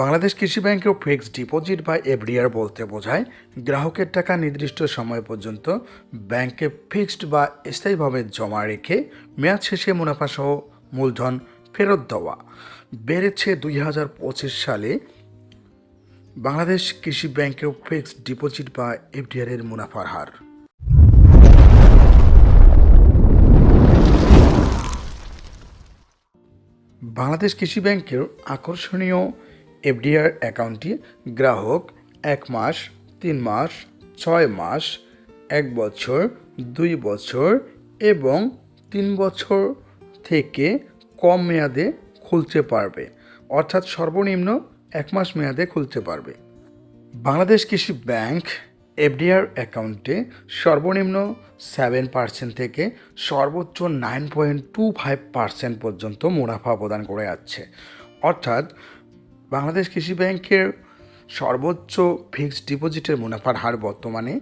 বাংলাদেশ কৃষি ব্যাংকেও fixed deposit বা এফডিআর বলতে বোঝায়। গ্রাহকের টাকা নির্দিষ্ট সময় পর্যন্ত ব্যাংকে ফিক্সড বা স্থায়ীভাবে জমা রেখে মেয়াদ শেষে মুনাফাসহ মূলধন ফেরত দেওয়া। বেড়েছে দুই হাজার পঁচিশ সালে বাংলাদেশ কৃষি ব্যাংকেও ফিক্সড ডিপোজিট বা এফডিআর এর মুনাফার হার। বাংলাদেশ কৃষি ব্যাংকের আকর্ষণীয় এফডিআর অ্যাকাউন্টটি গ্রাহক এক মাস, তিন মাস, ছয় মাস, এক বছর, দুই বছর এবং তিন বছর থেকে কম মেয়াদে খুলতে পারবে। অর্থাৎ সর্বনিম্ন এক মাস মেয়াদে খুলতে পারবে। বাংলাদেশ কৃষি ব্যাংক এফডিআর অ্যাকাউন্টে সর্বনিম্ন সেভেন পার্সেন্ট থেকে সর্বোচ্চ nine point two five percent পর্যন্ত মুনাফা প্রদান করে যাচ্ছে। অর্থাৎ বাংলাদেশ কৃষি ব্যাংকের সর্বোচ্চ ফিক্সড ডিপোজিটের মুনাফার হার বর্তমানে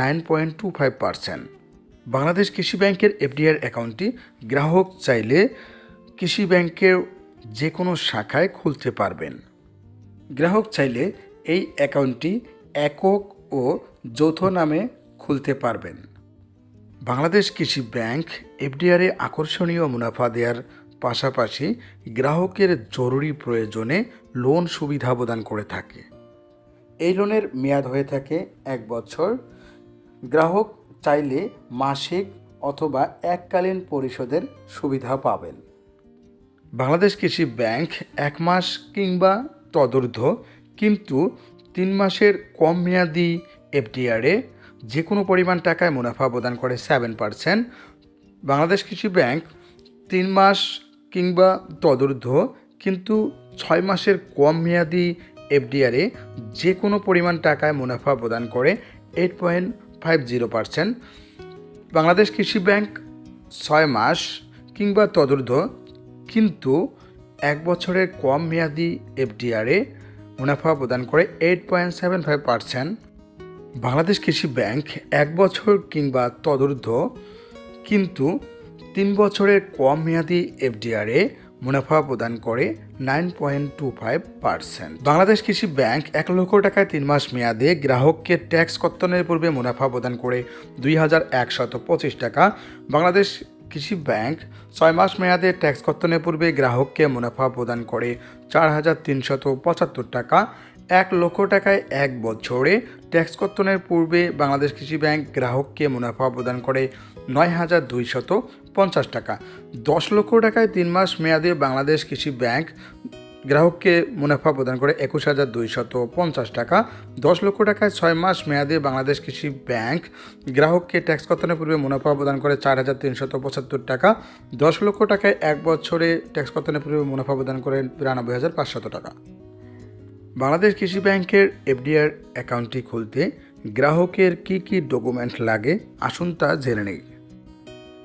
nine point two five percent. Bangladesh কৃষি ব্যাংকের এফডিআর অ্যাকাউন্টটি গ্রাহক চাইলে কৃষি ব্যাংকের যে কোনো শাখায় খুলতে পারবেন। গ্রাহক চাইলে এই অ্যাকাউন্টটি একক ও যৌথ নামে খুলতে পারবেন। বাংলাদেশ কৃষি ব্যাংক এফডিআরে আকর্ষণীয় মুনাফা দেওয়ার পাশাপাশি গ্রাহকের জরুরি প্রয়োজনে লোন সুবিধা প্রদান করে থাকে। এই লোনের মেয়াদ হয়ে থাকে এক বছর। গ্রাহক চাইলে মাসিক অথবা এককালীন পরিশোধের সুবিধা পাবেন। বাংলাদেশ কৃষি ব্যাংক এক মাস কিংবা তদূর্ধ্ব, কিন্তু তিন মাসের কম মেয়াদি এফডিআরে যে কোনো পরিমাণ টাকায় মুনাফা প্রদান করে সেভেন পার্সেন্ট। বাংলাদেশ কৃষি ব্যাংক তিন মাস কিংবা তদূর্ধ্ব, কিন্তু ছয় মাসের কম মেয়াদি এফডিআরে যে কোনো পরিমাণ টাকায় মুনাফা প্রদান করে eight point five zero percent. Bangladesh কৃষি ব্যাংক ছয় মাস কিংবা তদূর্ধ্ব, কিন্তু এক বছরের কম মেয়াদি এফডিআরে মুনাফা প্রদান করে eight point seven five percent. Bangladesh কৃষি ব্যাংক এক বছর কিংবা তদূর্ধ্ব, কিন্তু তিন বছরের কম মেয়াদি এফডিআরে মুনাফা প্রদান করে nine point two five percent. Bangladesh কৃষি ব্যাংক এক লক্ষ টাকায় তিন মাস মেয়াদে গ্রাহককে ট্যাক্স কর্তনের পূর্বে মুনাফা প্রদান করে দুই হাজার একশত পঁচিশ টাকা। বাংলাদেশ কৃষি ব্যাংক ছয় মাস মেয়াদে ট্যাক্স কর্তনের পূর্বে গ্রাহককে মুনাফা প্রদান করে চার হাজার তিনশত পঁচাত্তর টাকা। এক লক্ষ টাকায় এক বছরে ট্যাক্স কর্তনের পূর্বে বাংলাদেশ কৃষি ব্যাংক গ্রাহককে মুনাফা প্রদান করে নয় হাজার দুইশত পঞ্চাশ টাকা। দশ লক্ষ টাকায় তিন মাস মেয়াদে বাংলাদেশ কৃষি ব্যাংক গ্রাহককে মুনাফা প্রদান করে একুশ হাজার দুইশত পঞ্চাশ টাকা। দশ লক্ষ টাকায় ছয় মাস মেয়াদে বাংলাদেশ কৃষি ব্যাংক গ্রাহককে ট্যাক্স কর্তনের পূর্বে মুনাফা প্রদান করে চার হাজার তিনশত পঁচাত্তর টাকা। দশ লক্ষ টাকায় এক বছরে ট্যাক্স কর্তনের পূর্বে মুনাফা প্রদান করে বিরানব্বই হাজার পাঁচশত টাকা। বাংলাদেশ কৃষি ব্যাংকের এফডিআর অ্যাকাউন্টটি খুলতে গ্রাহকের কি কি ডকুমেন্ট লাগে আসুন তা জেনে নেই।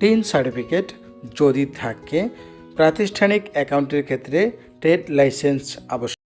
টিন সার্টিফিকেট যদি থাকে প্রাতিষ্ঠানিক অ্যাকাউন্টের ক্ষেত্রে ট্রেড লাইসেন্স আবশ্যক।